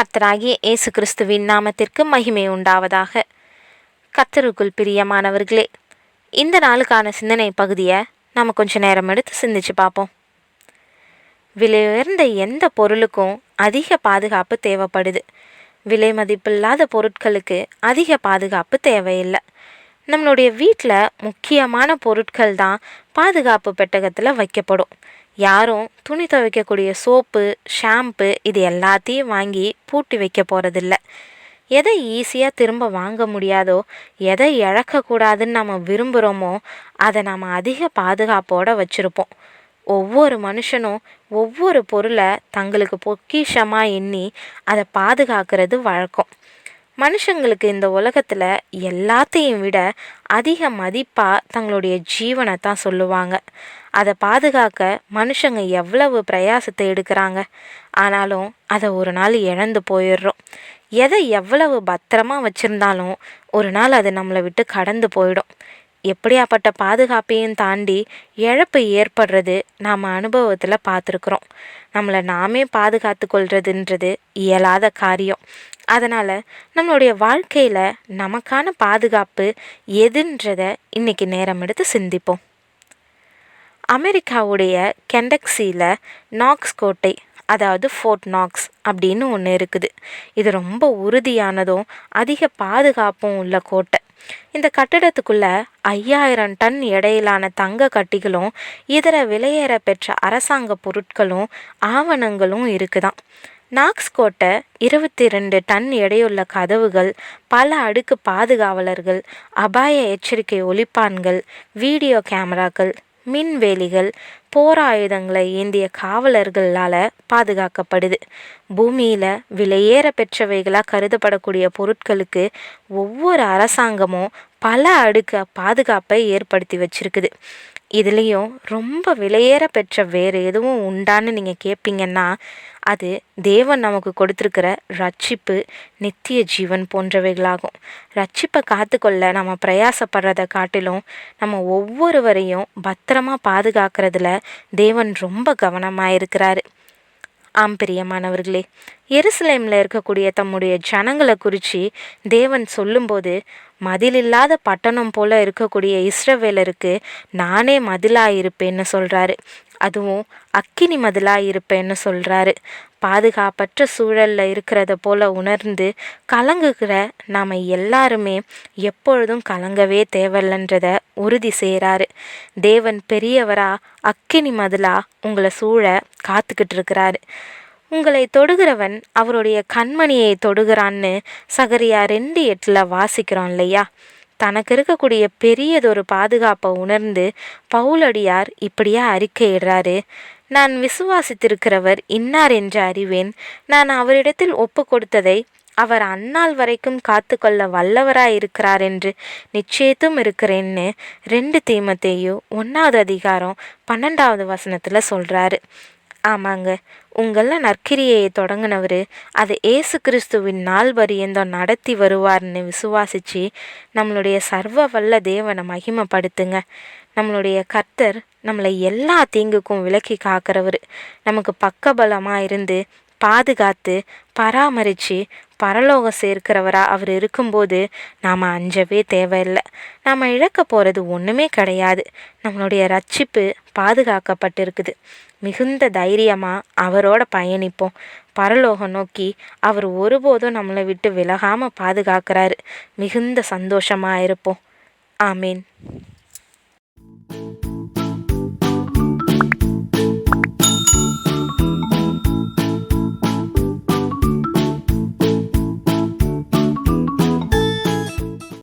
கர்த்தராகிய இயேசு கிறிஸ்துவின் நாமத்திற்கு மகிமை உண்டாவதாக. கத்தருக்குள் பிரியமானவர்களே இந்த நாளுக்கான சிந்தனை பகுதியை நம்ம கொஞ்ச நேரம் எடுத்து சிந்திச்சு பார்ப்போம். விலை உயர்ந்த எந்த பொருளுக்கும் அதிக பாதுகாப்பு தேவைப்படுது. விலை மதிப்பில்லாத பொருட்களுக்கு அதிக பாதுகாப்பு தேவையில்லை. நம்மளுடைய வீட்டில் முக்கியமான பொருட்கள் தான் பாதுகாப்பு பெட்டகத்தில் வைக்கப்படும். யாரும் துணி துவைக்கக்கூடிய சோப்பு ஷாம்பு இது எல்லாத்தையும் வாங்கி பூட்டி வைக்க போகிறதில்ல எதை ஈஸியாக திரும்ப வாங்க முடியாதோ எதை இழக்கக்கூடாதுன்னு நம்ம விரும்புகிறோமோ அதை நம்ம அதிக பாதுகாப்போடு வச்சுருப்போம். ஒவ்வொரு மனுஷனும் ஒவ்வொரு பொருளை தங்களுக்கு பொக்கிஷமாக எண்ணி அதை பாதுகாக்கிறது வழக்கம். மனுஷங்களுக்கு இந்த உலகத்தில் எல்லாத்தையும் விட அதிக மதிப்பாக தங்களுடைய ஜீவனை தான் சொல்லுவாங்க. அதை பாதுகாக்க மனுஷங்க எவ்வளவு பிரயாசத்தை எடுக்கிறாங்க. ஆனாலும் அதை ஒரு நாள் இழந்து போயிடுறோம். எதை எவ்வளவு பத்திரமா வச்சுருந்தாலும் ஒரு நாள் அது நம்மளை விட்டு கடந்து போயிடும். எப்படியாப்பட்ட பாதுகாப்பையும் தாண்டி இழப்பு ஏற்படுறது நாம் அனுபவத்தில் பார்த்துருக்குறோம் நம்மளை நாமே பாதுகாத்து கொள்றதுன்றது இயலாத காரியம். அதனால் நம்மளுடைய வாழ்க்கையில் நமக்கான பாதுகாப்பு எதுன்றதை இன்றைக்கி நேரம் எடுத்து சிந்திப்போம். அமெரிக்காவுடைய கெண்டக்ஸியில் நாக்ஸ் கோட்டை அதாவது ஃபோர்ட் நாக்ஸ் அப்படின்னு ஒன்று இருக்குது. இது ரொம்ப உறுதியானதும் அதிக பாதுகாப்பும் உள்ள கோட்டை. இந்த கட்டிடத்துக்குள்ள ஐயாயிரம் டன் எடையிலான தங்க கட்டிகளும் இதர விலையேற பெற்ற அரசாங்க பொருட்களும் ஆவணங்களும் இருக்குதான் நாக்ஸ் கோட்டை இருபத்தி ரெண்டு டன் எடையுள்ள கதவுகள் பல அடுக்கு பாதுகாவலர்கள் அபாய எச்சரிக்கை ஒலிப்பான்கள் வீடியோ கேமராக்கள் மின்வேலிகள் போராயுதங்களை ஏந்திய காவலர்களால் பாதுகாக்கப்படுது. பூமியில் விலையேற பெற்றவைகளாக கருதப்படக்கூடிய பொருட்களுக்கு ஒவ்வொரு அரசாங்கமும் பல அடுக்க பாதுகாப்பை ஏற்படுத்தி வச்சுருக்குது. இதுலேயும் ரொம்ப விலையேற பெற்ற வேறு எதுவும் உண்டான்னு நீங்கள் கேட்பீங்கன்னா அது தேவன் நமக்கு கொடுத்துருக்கிற ரட்சிப்பு நித்திய ஜீவன் போன்றவைகளாகும். ரட்சிப்பை காத்துக்கொள்ள நம்ம பிரயாசப்படுறதை காட்டிலும் நம்ம ஒவ்வொருவரையும் பத்திரமா பாதுகாக்கிறதுல தேவன் ரொம்ப கவனமாக இருக்கிறாரு ஆம் பிரியமானவர்களே. எருசலேமில் இருக்கக்கூடிய தம்முடைய ஜனங்களை குறித்து தேவன் சொல்லும்போது மதிலில்லாத பட்டணம் போல இருக்கக்கூடிய இஸ்ரவேலருக்கு நானே மதிலாக இருப்பேன்னு சொல்கிறாரு அதுவும் அக்கினி மதிலாக இருப்பேன்னு சொல்கிறாரு பாதுகாப்பற்ற சூழலில் இருக்கிறத போல உணர்ந்து கலங்குகிற நாம் எல்லாருமே எப்பொழுதும் கலங்கவே தேவையில்லைன்றத உறுதி செய்கிறாரு தேவன் பெரியவரா அக்கினி மதிலா உங்களை சூழ காத்துக்கிட்டு இருக்கிறாரு. உங்களை தொடுகிறவன் அவருடைய கண்மணியை தொடுகிறான்னு சகரியா ரெண்டு எட்டில் வாசிக்கிறோம் இல்லையா? தனக்கு இருக்கக்கூடிய பெரியதொரு பாதுகாப்பை உணர்ந்து பவுலடியார் இப்படியா அறிக்கையிடுறாரு நான் விசுவாசித்திருக்கிறவர் இன்னார் என்று அறிவேன். நான் அவரிடத்தில் ஒப்பு கொடுத்ததை அவர் அந்நாள் வரைக்கும் காத்துக்கொள்ள வல்லவராய் இருக்கிறார் என்று நிச்சயத்தும் இருக்கிறேன்னு ரெண்டு தீமத்தையும் ஒன்றாவது அதிகாரம் பன்னெண்டாவது வசனத்தில் சொல்கிறாரு ஆமாங்க. உங்கள்லாம் நற்கிரியை தொடங்கினவர். அதை ஏசு கிறிஸ்துவின் நாள் வரியந்தம் நடத்தி வருவார்னு விசுவாசித்து நம்மளுடைய சர்வ வல்ல தேவனை மகிமைப்படுத்துங்க. நம்மளுடைய கர்த்தர் நம்மளை எல்லா தீங்குக்கும் விலக்கி காக்கிறவர். நமக்கு பக்கபலமாக இருந்து பாதுகாத்து பராமரித்து பரலோகம் சேர்க்கிறவராக அவர் இருக்கும்போது நாம் அஞ்சவே தேவையில்லை. நாம் இழக்க போகிறது ஒன்றுமே கிடையாது. நம்மளுடைய ரட்சிப்பு பாதுகாக்கப்பட்டிருக்குது. மிகுந்த தைரியமாக அவரோட பயணிப்போம். பரலோகம் நோக்கி அவர் ஒருபோதும் நம்மளை விட்டு விலகாமல் பாதுகாக்கிறாரு. மிகுந்த சந்தோஷமாக இருப்போம். ஆமீன்.